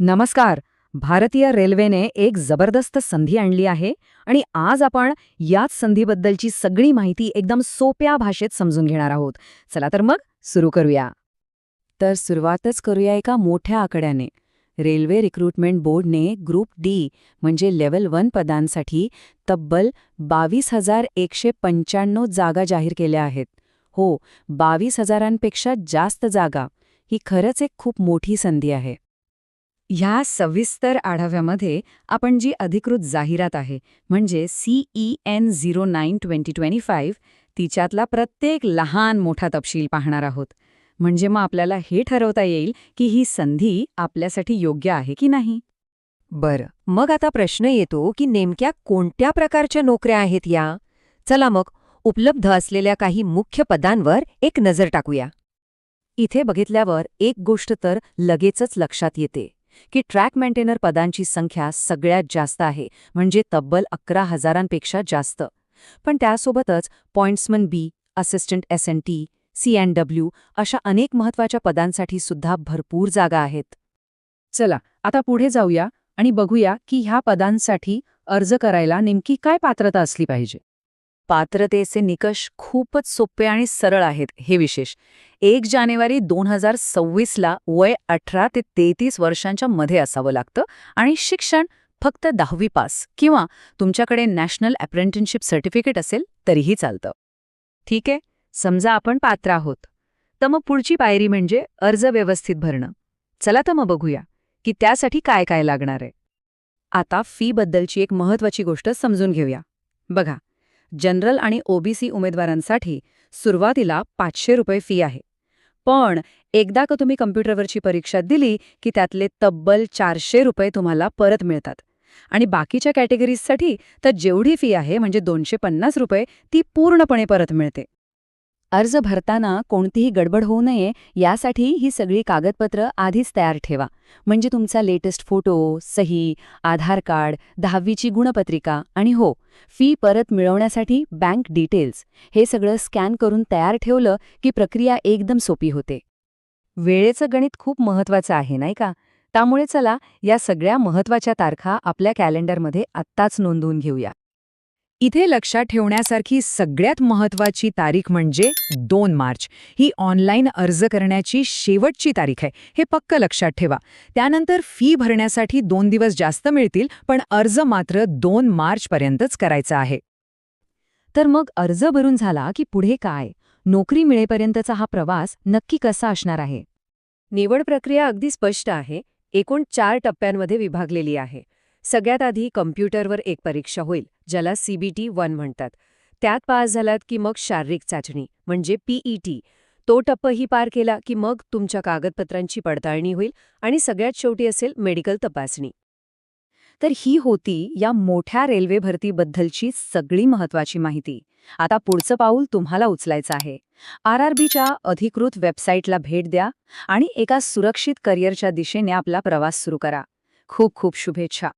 नमस्कार. भारतीय रेल्वेने एक जबरदस्त संधी आणली आहे आणि आज आपण याच संधीबद्दलची सगळी माहिती एकदम सोप्या भाषेत समजून घेणार आहोत. चला तर मग सुरू करूया. तर सुरुवातच करूया एका मोठ्या आकड्याने. रेल्वे रिक्रुटमेंट बोर्डने ग्रुप डी म्हणजे लेव्हल वन पदांसाठी तब्बल बावीस हजार एकशे पंच्याण्णव जागा जाहीर केल्या आहेत. हो बावीस हजारांपेक्षा जास्त जागा ही खरंच एक खूप मोठी संधी आहे. ह्या सविस्तर आढाव्यामध्ये आपण जी अधिकृत जाहिरात आहे म्हणजे CE N zero nine twenty twenty five तिच्यातला प्रत्येक लहान मोठा तपशील पाहणार आहोत. म्हणजे मग आपल्याला हे ठरवता येईल की ही संधी आपल्यासाठी योग्य आहे की नाही? बरं मग आता प्रश्न येतो की नेमक्या कोणत्या प्रकारच्या नोकऱ्या आहेत या? चला मग उपलब्ध असलेल्या काही मुख्य पदांवर एक नजर टाकूया. इथे बघितल्यावर एक गोष्ट तर लगेचच लक्षात येते. की ट्रॅक मेंटेनर पदांची संख्या सगळ्यात जास्त आहे म्हणजे तब्बल अकरा हजारांपेक्षा जास्त. पण त्यासोबतच pointsman B assistant S N T C N W अशा अनेक महत्त्वाच्या पदांसाठी सुद्धा भरपूर जागा आहेत. चला आता पुढे जाऊया आणि बघूया की ह्या पदांसाठी अर्ज करायला नेमकी काय पात्रता असली पाहिजे. पात्रतेचे निकष खूपच सोपे आणि सरळ आहेत हे विशेष. एक जानेवारी दोन हजार सव्वीसला वय अठरा ते तेहतीस वर्षांच्या मध्ये असावं लागतं आणि शिक्षण फक्त दहावी पास किंवा तुमच्याकडे नॅशनल अप्रेंटिनशिप सर्टिफिकेट असेल तरीही चालतं. ठीक आहे समजा आपण पात्र आहोत. तर मग पुढची पायरी म्हणजे अर्ज व्यवस्थित भरणं. चला तर मग बघूया की त्यासाठी काय काय लागणार आहे. आता फी बद्दलची एक महत्वाची गोष्ट समजून घेऊया. बघा जनरल आणि ओबीसी उमेदवारांसाठी सुरुवातीला पाचशे रुपये फी आहे. पण एकदा का तुम्ही कम्प्युटरवरची परीक्षा दिली की त्यातले तब्बल चारशे रुपये तुम्हाला परत मिळतात. आणि बाकीच्या कॅटेगरीजसाठी तर जेवढी फी आहे म्हणजे दोनशे पन्नास रुपये ती पूर्णपणे परत मिळते. अर्ज भरताना कोणतीही गडबड होऊ नये यासाठी ही सगळी कागदपत्र आधीच तयार ठेवा. म्हणजे तुमचा लेटेस्ट फोटो सही आधार कार्ड दहावीची गुणपत्रिका आणि हो फी परत मिळवण्यासाठी बँक डिटेल्स. हे सगळं स्कॅन करून तयार ठेवलं की प्रक्रिया एकदम सोपी होते. वेळेचं गणित खूप महत्वाचं आहे नाही का? त्यामुळे चला या सगळ्या महत्त्वाच्या तारखा आपल्या कॅलेंडरमध्ये आत्ताच नोंदवून घेऊया. इथे लक्षात ठेवण्यासारखी सगळ्यात महत्वाची तारीख म्हणजे दोन मार्च. ही ऑनलाईन अर्ज करण्याची शेवटची तारीख आहे. हे पक्क लक्षात ठेवा. त्यानंतर फी भरण्यासाठी दोन दिवस जास्त मिळतील पण अर्ज मात्र दोन मार्चपर्यंतच करायचा आहे. तर मग अर्ज भरून झाला की पुढे काय? नोकरी मिळेपर्यंतचा हा प्रवास नक्की कसा असणार आहे? निवड प्रक्रिया अगदी स्पष्ट आहे. एकूण चार टप्प्यांमध्ये विभागलेली आहे. सगळ्यात आधी कम्प्युटरवर एक परीक्षा होईल ज्याला सीबीटी वन म्हणतात. त्यात पास झालात की मग शारीरिक चाचणी म्हणजे पीईटी तो टप्पही पार केला की मग तुमच्या कागदपत्रांची पडताळणी होईल आणि सगळ्यात शेवटी असेल मेडिकल तपासणी. तर ही होती या मोठ्या रेल्वे भरतीबद्दलची सगळी महत्वाची माहिती. आता पुढचं पाऊल तुम्हाला उचलायचं आहे. आर आर बीच्या अधिकृत वेबसाईटला भेट द्या आणि एका सुरक्षित करिअरच्या दिशेने आपला प्रवास सुरू करा. खूप खूप शुभेच्छा.